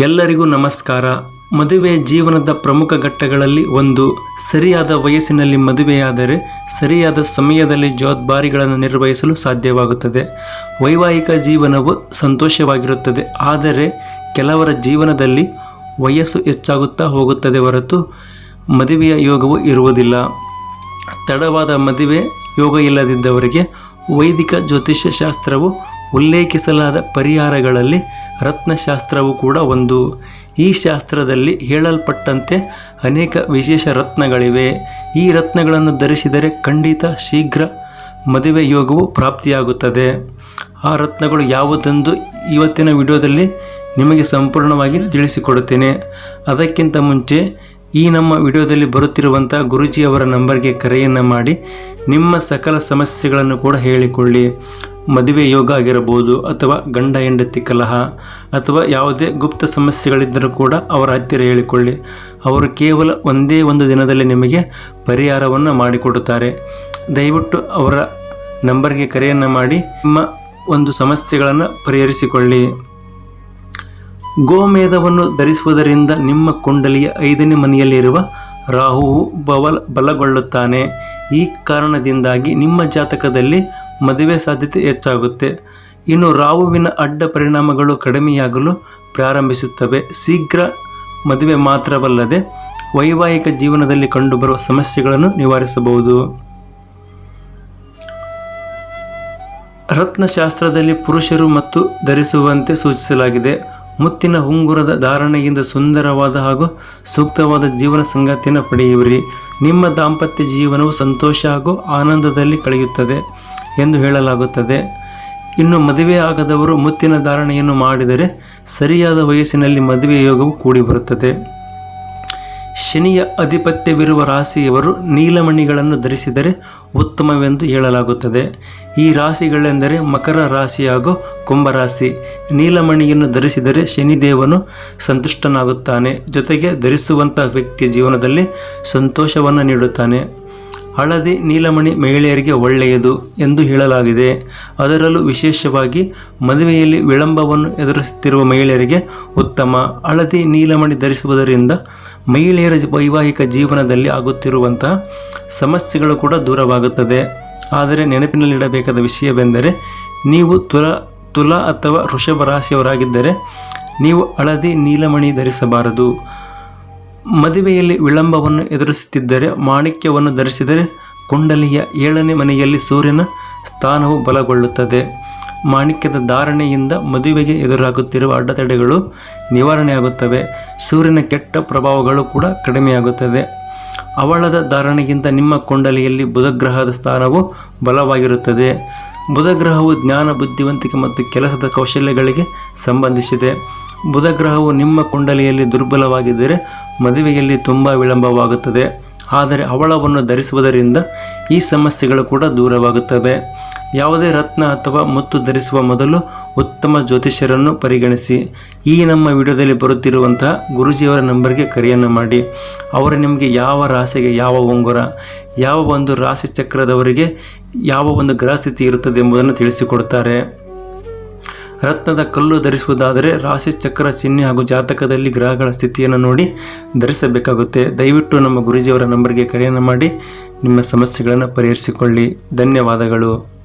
ಎಲ್ಲರಿಗೂ ನಮಸ್ಕಾರ. ಮದುವೆ ಜೀವನದ ಪ್ರಮುಖ ಘಟ್ಟಗಳಲ್ಲಿ ಒಂದು. ಸರಿಯಾದ ವಯಸ್ಸಿನಲ್ಲಿ ಮದುವೆಯಾದರೆ ಸರಿಯಾದ ಸಮಯದಲ್ಲಿ ಜವಾಬ್ದಾರಿಗಳನ್ನು ನಿರ್ವಹಿಸಲು ಸಾಧ್ಯವಾಗುತ್ತದೆ. ವೈವಾಹಿಕ ಜೀವನವು ಸಂತೋಷವಾಗಿರುತ್ತದೆ. ಆದರೆ ಕೆಲವರ ಜೀವನದಲ್ಲಿ ವಯಸ್ಸು ಹೆಚ್ಚಾಗುತ್ತಾ ಹೋಗುತ್ತದೆ ಹೊರತು ಮದುವೆಯ ಯೋಗವು ಇರುವುದಿಲ್ಲ. ತಡವಾದ ಮದುವೆ ಯೋಗ ಇಲ್ಲದಿದ್ದವರಿಗೆ ವೈದಿಕ ಜ್ಯೋತಿಷ್ಯ ಶಾಸ್ತ್ರವು ಉಲ್ಲೇಖಿಸಲಾದ ಪರಿಹಾರಗಳಲ್ಲಿ ರತ್ನಶಾಸ್ತ್ರವು ಕೂಡ ಒಂದು. ಈ ಶಾಸ್ತ್ರದಲ್ಲಿ ಹೇಳಲ್ಪಟ್ಟಂತೆ ಅನೇಕ ವಿಶೇಷ ರತ್ನಗಳಿವೆ. ಈ ರತ್ನಗಳನ್ನು ಧರಿಸಿದರೆ ಖಂಡಿತ ಶೀಘ್ರ ಮದುವೆ ಯೋಗವು ಪ್ರಾಪ್ತಿಯಾಗುತ್ತದೆ. ಆ ರತ್ನಗಳು ಯಾವುದೆಂದು ಇವತ್ತಿನ ವಿಡಿಯೋದಲ್ಲಿ ನಿಮಗೆ ಸಂಪೂರ್ಣವಾಗಿ ತಿಳಿಸಿಕೊಡುತ್ತೇನೆ. ಅದಕ್ಕಿಂತ ಮುಂಚೆ ಈ ನಮ್ಮ ವಿಡಿಯೋದಲ್ಲಿ ಬರುತ್ತಿರುವಂಥ ಗುರುಜಿಯವರ ನಂಬರ್ಗೆ ಕರೆಯನ್ನು ಮಾಡಿ ನಿಮ್ಮ ಸಕಲ ಸಮಸ್ಯೆಗಳನ್ನು ಕೂಡ ಹೇಳಿಕೊಳ್ಳಿ. ಮದುವೆ ಯೋಗ ಆಗಿರಬಹುದು ಅಥವಾ ಗಂಡ ಹೆಂಡತಿ ಕಲಹ ಅಥವಾ ಯಾವುದೇ ಗುಪ್ತ ಸಮಸ್ಯೆಗಳಿದ್ದರೂ ಕೂಡ ಅವರ ಹತ್ತಿರ ಹೇಳಿಕೊಳ್ಳಿ. ಅವರು ಕೇವಲ ಒಂದೇ ಒಂದು ದಿನದಲ್ಲಿ ನಿಮಗೆ ಪರಿಹಾರವನ್ನು ಮಾಡಿಕೊಡುತ್ತಾರೆ. ದಯವಿಟ್ಟು ಅವರ ನಂಬರ್ಗೆ ಕರೆಯನ್ನು ಮಾಡಿ ನಿಮ್ಮ ಒಂದು ಸಮಸ್ಯೆಗಳನ್ನು ಪರಿಹರಿಸಿಕೊಳ್ಳಿ. ಗೋಮೇಧವನ್ನು ಧರಿಸುವುದರಿಂದ ನಿಮ್ಮ ಕುಂಡಲಿಯ ಐದನೇ ಮನೆಯಲ್ಲಿರುವ ರಾಹುವು ಬವಲ್ ಬಲಗೊಳ್ಳುತ್ತಾನೆ. ಈ ಕಾರಣದಿಂದಾಗಿ ನಿಮ್ಮ ಜಾತಕದಲ್ಲಿ ಮದುವೆ ಸಾಧ್ಯತೆ ಹೆಚ್ಚಾಗುತ್ತೆ. ಇನ್ನು ರಾವುವಿನ ಅಡ್ಡ ಪರಿಣಾಮಗಳು ಕಡಿಮೆಯಾಗಲು ಪ್ರಾರಂಭಿಸುತ್ತವೆ. ಶೀಘ್ರ ಮದುವೆ ಮಾತ್ರವಲ್ಲದೆ ವೈವಾಹಿಕ ಜೀವನದಲ್ಲಿ ಕಂಡುಬರುವ ಸಮಸ್ಯೆಗಳನ್ನು ನಿವಾರಿಸಬಹುದು. ರತ್ನಶಾಸ್ತ್ರದಲ್ಲಿ ಪುರುಷರು ಮತ್ತು ಧರಿಸುವಂತೆ ಸೂಚಿಸಲಾಗಿದೆ. ಮುತ್ತಿನ ಉಂಗುರದ ಧಾರಣೆಯಿಂದ ಸುಂದರವಾದ ಹಾಗೂ ಸೂಕ್ತವಾದ ಜೀವನ ಸಂಗತಿಯನ್ನು ಪಡೆಯುವಿರಿ. ನಿಮ್ಮ ದಾಂಪತ್ಯ ಜೀವನವು ಸಂತೋಷ ಹಾಗೂ ಆನಂದದಲ್ಲಿ ಕಳೆಯುತ್ತದೆ. ಎಂದು ಹೇಳಲಾಗುತ್ತದೆ. ಇನ್ನು ಮದುವೆ ಆಗದವರು ಮುತ್ತಿನ ಧಾರಣೆಯನ್ನು ಮಾಡಿದರೆ ಸರಿಯಾದ ವಯಸ್ಸಿನಲ್ಲಿ ಮದುವೆ ಯೋಗವು ಕೂಡಿಬರುತ್ತದೆ ಶನಿಯ ಅಧಿಪತ್ಯವಿರುವ ರಾಶಿಯವರು ನೀಲಮಣಿಗಳನ್ನು ಧರಿಸಿದರೆ ಉತ್ತಮವೆಂದು ಹೇಳಲಾಗುತ್ತದೆ. ಈ ರಾಶಿಗಳೆಂದರೆ ಮಕರ ರಾಶಿ ಹಾಗೂ ಕುಂಭರಾಶಿ ನೀಲಮಣಿಯನ್ನು ಧರಿಸಿದರೆ ಶನಿದೇವನು ಸಂತುಷ್ಟನಾಗುತ್ತಾನೆ. ಜೊತೆಗೆ ಧರಿಸುವಂಥ ವ್ಯಕ್ತಿಯ ಜೀವನದಲ್ಲಿ ಸಂತೋಷವನ್ನು ನೀಡುತ್ತಾನೆ. ಹಳದಿ ನೀಲಮಣಿ ಮಹಿಳೆಯರಿಗೆ ಒಳ್ಳೆಯದು ಎಂದು ಹೇಳಲಾಗಿದೆ. ಅದರಲ್ಲೂ ವಿಶೇಷವಾಗಿ ಮದುವೆಯಲ್ಲಿ ವಿಳಂಬವನ್ನು ಎದುರಿಸುತ್ತಿರುವ ಮಹಿಳೆಯರಿಗೆ ಉತ್ತಮ ಹಳದಿ ನೀಲಮಣಿ ಧರಿಸುವುದರಿಂದ ಮಹಿಳೆಯರ ವೈವಾಹಿಕ ಜೀವನದಲ್ಲಿ ಆಗುತ್ತಿರುವಂತಹ ಸಮಸ್ಯೆಗಳು ಕೂಡ ದೂರವಾಗುತ್ತದೆ. ಆದರೆ ನೆನಪಿನಲ್ಲಿಡಬೇಕಾದ ವಿಷಯವೆಂದರೆ ನೀವು ತುಲ ತುಲ ಅಥವಾ ವೃಷಭ ರಾಶಿಯವರಾಗಿದ್ದರೆ ನೀವು ಹಳದಿ ನೀಲಮಣಿ ಧರಿಸಬಾರದು. ಮದುವೆಯಲ್ಲಿ ವಿಳಂಬವನ್ನು ಎದುರಿಸುತ್ತಿದ್ದರೆ, ಮಾಣಿಕ್ಯವನ್ನು ಧರಿಸಿದರೆ ಕುಂಡಲಿಯ ಏಳನೇ ಮನೆಯಲ್ಲಿ ಸೂರ್ಯನ ಸ್ಥಾನವು ಬಲಗೊಳ್ಳುತ್ತದೆ. ಮಾಣಿಕ್ಯದ ಧಾರಣೆಯಿಂದ ಮದುವೆಗೆ ಎದುರಾಗುತ್ತಿರುವ ಅಡೆತಡೆಗಳು ನಿವಾರಣೆಯಾಗುತ್ತವೆ. ಸೂರ್ಯನ ಕೆಟ್ಟ ಪ್ರಭಾವಗಳು ಕೂಡ ಕಡಿಮೆಯಾಗುತ್ತದೆ ಅವಳದ ಧಾರಣೆಗಿಂತ ನಿಮ್ಮ ಕುಂಡಲಿಯಲ್ಲಿ ಬುಧಗ್ರಹದ ಸ್ಥಾನವು ಬಲವಾಗಿರುತ್ತದೆ. ಬುಧಗ್ರಹವು ಜ್ಞಾನ, ಬುದ್ಧಿವಂತಿಕೆ ಮತ್ತು ಕೆಲಸದ ಕೌಶಲ್ಯಗಳಿಗೆ ಸಂಬಂಧಿಸಿದೆ. ಬುಧಗ್ರಹವು ನಿಮ್ಮ ಕುಂಡಲಿಯಲ್ಲಿ ದುರ್ಬಲವಾಗಿದ್ದರೆ ಮದುವೆಯಲ್ಲಿ ತುಂಬ ವಿಳಂಬವಾಗುತ್ತದೆ. ಆದರೆ ಅವಳವನ್ನು ಧರಿಸುವುದರಿಂದ ಈ ಸಮಸ್ಯೆಗಳು ಕೂಡ ದೂರವಾಗುತ್ತವೆ. ಯಾವುದೇ ರತ್ನ ಅಥವಾ ಮುತ್ತು ಧರಿಸುವ ಮೊದಲು ಉತ್ತಮ ಜ್ಯೋತಿಷ್ಯರನ್ನು ಪರಿಗಣಿಸಿ. ಈ ನಮ್ಮ ವಿಡಿಯೋದಲ್ಲಿ ಬರುತ್ತಿರುವಂತಹ ಗುರುಜಿಯವರ ನಂಬರ್ಗೆ ಕರೆಯನ್ನು ಮಾಡಿ. ಅವರು ನಿಮಗೆ ಯಾವ ರಾಶಿಗೆ ಯಾವ ಉಂಗುರ, ಯಾವ ಒಂದು ರಾಶಿ ಚಕ್ರದವರಿಗೆ ಯಾವ ಒಂದು ಗ್ರಹಸ್ಥಿತಿ ಇರುತ್ತದೆ ಎಂಬುದನ್ನು ತಿಳಿಸಿಕೊಡುತ್ತಾರೆ. ರತ್ನದ ಕಲ್ಲು ಧರಿಸುವುದಾದರೆ ರಾಶಿ, ಚಕ್ರ, ಚಿಹ್ನೆ ಹಾಗೂ ಜಾತಕದಲ್ಲಿ ಗ್ರಹಗಳ ಸ್ಥಿತಿಯನ್ನು ನೋಡಿ ಧರಿಸಬೇಕಾಗುತ್ತೆ. ದಯವಿಟ್ಟು ನಮ್ಮ ಗುರುಜಿಯವರ ನಂಬರ್ಗೆ ಕರೆಯನ್ನು ಮಾಡಿ ನಿಮ್ಮ ಸಮಸ್ಯೆಗಳನ್ನು ಪರಿಹರಿಸಿಕೊಳ್ಳಿ. ಧನ್ಯವಾದಗಳು.